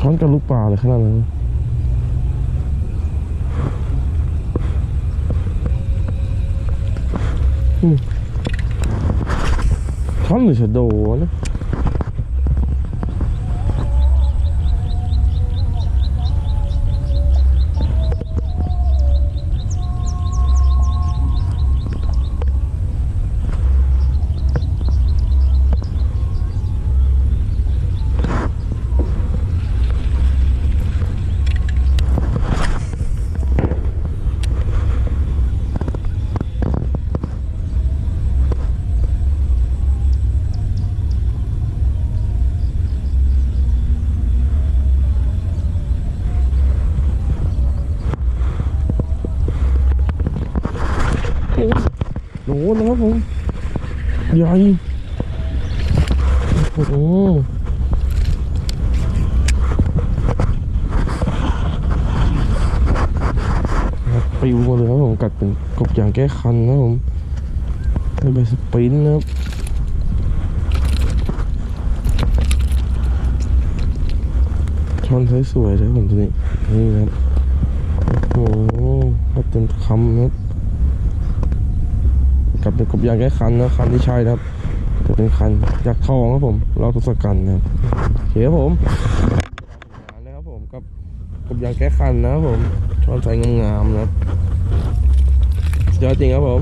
ท้อนกระลูกปลาเลยขนาดนั้นท้อนหรือชะโดนะ เนะโหนะครับผมใหญ่โอ้โหครับปิวมาเลยครับผมกัดเป็นกบอย่างแก้คันนะผมเป็นใบสปรินนะครับช้อนสวยๆเลยผมตัวนี้นี่ครับโอ้โหก็เต็มคำนะครับ กับเป็นกบยางแก้คันนะคันที่ใช่นะครับจะเป็นคันยักทองครับผมเราทศกัณฐ์นะครับโอเคครับผมนะครับผมกับกบยางแก้คันนะครับผมช้อนใช้งามๆนะครับยอดจริงครับผม